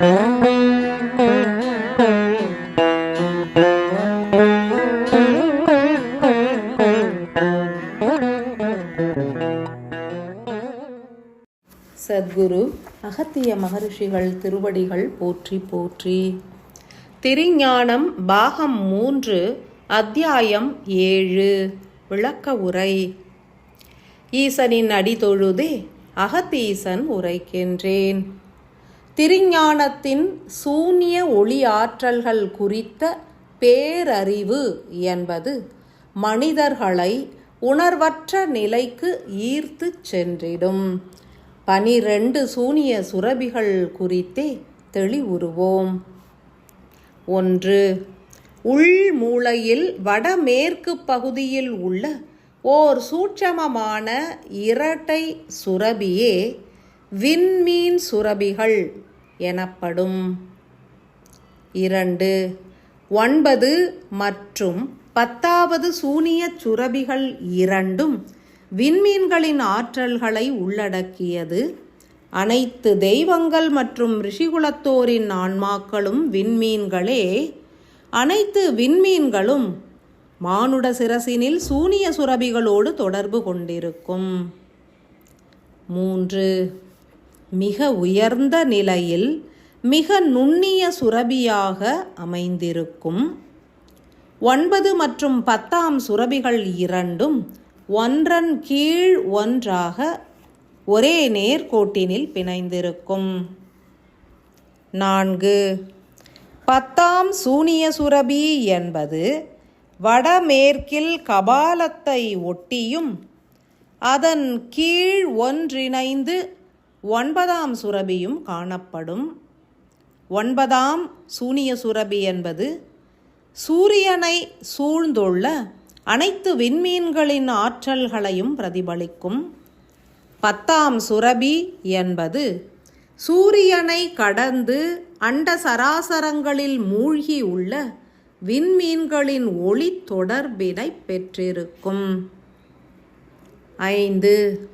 சத்குரு அகத்திய மகரிஷிகள் திருவடிகள் போற்றி போற்றி. திருஞானம் பாகம் மூன்று அத்தியாயம் ஏழு விளக்க உரை. ஈசனின் அடி தொழுதே அகத்தீசன் உரைக்கின்றேன். திருஞானத்தின் சூன்ய ஒளியாற்றல்கள் குறித்த பேரறிவு என்பது மனிதர்களை உணர்வற்ற நிலைக்கு ஈர்த்துச் சென்றிடும். பனிரெண்டு சூனிய சுரபிகள் குறித்தே தெளிவுறுவோம். ஒன்று உள் மூலையில் வடமேற்கு பகுதியில் உள்ள ஓர் சூட்சமமான இரட்டை சுரபியே விண்மீன் சுரபிகள். எனப்படும். இரண்டு ஒன்பது மற்றும் பத்தாவது சூனிய சுரபிகள் இரண்டும் விண்மீன்களின் ஆற்றல்களை உள்ளடக்கியது. அனைத்து தெய்வங்கள் மற்றும் ரிஷிகுலத்தோரின் ஆன்மாக்களும் விண்மீன்களே. அனைத்து விண்மீன்களும் மானுட சிரசினில் சூனிய சுரபிகளோடு தொடர்பு கொண்டிருக்கும். மூன்று மிக உயர்ந்த நிலையில் மிக நுண்ணிய சுரபியாக அமைந்திருக்கும். ஒன்பது மற்றும் பத்தாம் சுரபிகள் இரண்டும் ஒன்றன் கீழ் ஒன்றாக ஒரே நேர்கோட்டினில் பிணைந்திருக்கும். நான்கு. பத்தாம் சூனிய சுரபி என்பது வடமேற்கில் கபாலத்தை ஒட்டியும் அதன் கீழ் ஒன்றிணைந்து ஒன்பதாம் சுரபியும் காணப்படும். ஒன்பதாம் சூனிய சுரபி என்பது சூரியனை சூழ்ந்துள்ள அனைத்து விண்மீன்களின் ஆற்றல்களையும் பிரதிபலிக்கும். பத்தாம் சுரபி என்பது சூரியனை கடந்து அண்ட சராசரங்களில் மூழ்கி உள்ள விண்மீன்களின் ஒளி தொடர்பினை பெற்றிருக்கும். ஐந்து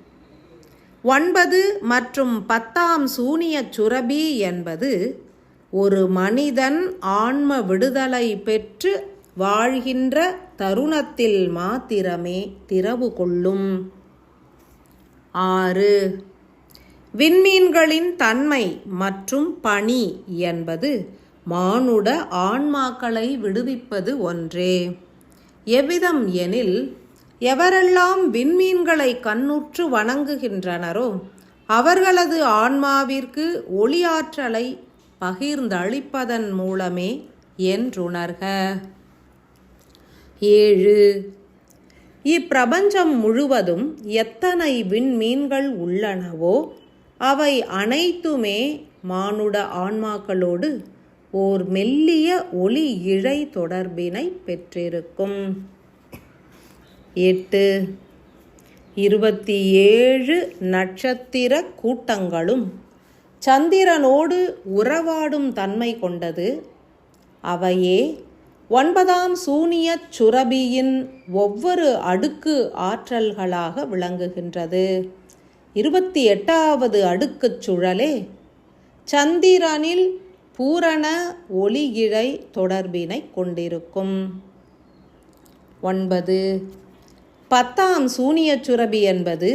ஒன்பது மற்றும் பத்தாம் சூனிய சுரபி என்பது ஒரு மனிதன் ஆன்ம விடுதலை பெற்று வாழ்கின்ற தருணத்தில் மாத்திரமே திறவு கொள்ளும். ஆறு. விண்மீன்களின் தன்மை மற்றும் பணி என்பது மானுட ஆன்மாக்களை விடுவிப்பது ஒன்றே. எவ்விதம் எனில் எவரெல்லாம் விண்மீன்களை கண்ணுற்று வணங்குகின்றனரோ அவர்களது ஆன்மாவிற்கு ஒளியாற்றலை பகிர்ந்தளிப்பதன் மூலமே என்றுணர்க. ஏழு. இப்பிரபஞ்சம் முழுவதும் எத்தனை விண்மீன்கள் உள்ளனவோ அவை அனைத்துமே மானுட ஆன்மாக்களோடு ஓர் மெல்லிய ஒளி இழை தொடர்பினை பெற்றிருக்கும். எட்டு. இருபத்தி ஏழு நட்சத்திர கூட்டங்களும். சந்திரனோடு உறவாடும் தன்மை கொண்டது. அவையே ஒன்பதாம் சூனிய சுரபியின் ஒவ்வொரு அடுக்கு ஆற்றல்களாக விளங்குகின்றது. இருபத்தி எட்டாவது அடுக்குச் சுழலே சந்திரனில் பூரண ஒளியிழை தொடர்பினை கொண்டிருக்கும். ஒன்பது. பத்தாம் சூனிய சுரபி என்பது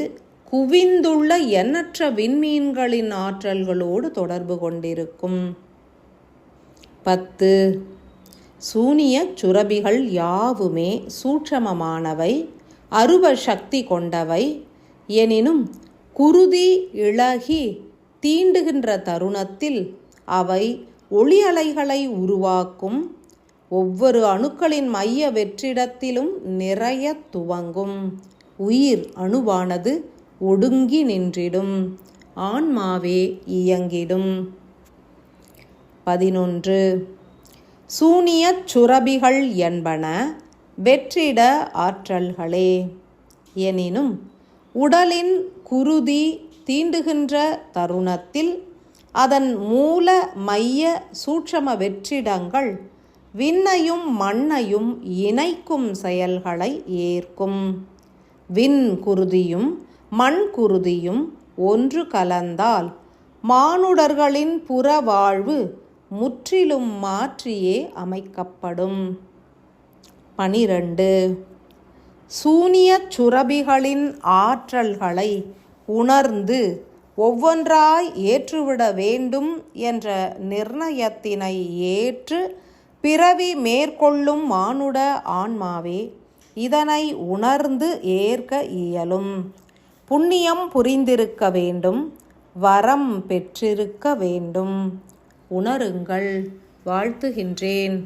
குவிந்துள்ள எண்ணற்ற விண்மீன்களின் ஆற்றல்களோடு தொடர்பு கொண்டிருக்கும். பத்து சூனிய சுரபிகள் யாவுமே சூட்சமமானவை அருவ சக்தி கொண்டவை எனினும் குருதி இழகி தீண்டுகின்ற தருணத்தில் அவை ஒளி அலைகளை உருவாக்கும் ஒவ்வொரு அணுக்களின் மைய வெற்றிடத்திலும் நிறைய துவங்கும். உயிர் அணுவானது ஒடுங்கி நின்றிடும். ஆன்மாவே இயங்கிடும். பதினொன்று. சூனியச் சுரபிகள் என்பன வெற்றிட ஆற்றல்களே. எனினும் உடலின் குருதி தீண்டுகின்ற தருணத்தில் அதன் மூல மைய சூட்சம வெற்றிடங்கள் விண்ணையும் மண்ணையும் இணைக்கும் செயல்களை ஏற்கும். விண் குருதியும் மண் குருதியும் ஒன்று கலந்தால் மானுடர்களின் புற வாழ்வு முற்றிலும் மாற்றியே அமைக்கப்படும். பனிரெண்டு. சூனியச் சுரபிகளின் ஆற்றல்களை உணர்ந்து ஒவ்வொன்றாய் ஏற்றுவிட வேண்டும் என்ற நிர்ணயத்தினை ஏற்று பிறவி மேற்கொள்ளும் மானுட ஆன்மாவே இதனை உணர்ந்து ஏற்க இயலும். புண்ணியம் புரிந்திருக்க வேண்டும் வரம் பெற்றிருக்க வேண்டும். உணருங்கள் வாழ்த்துகின்றேன்.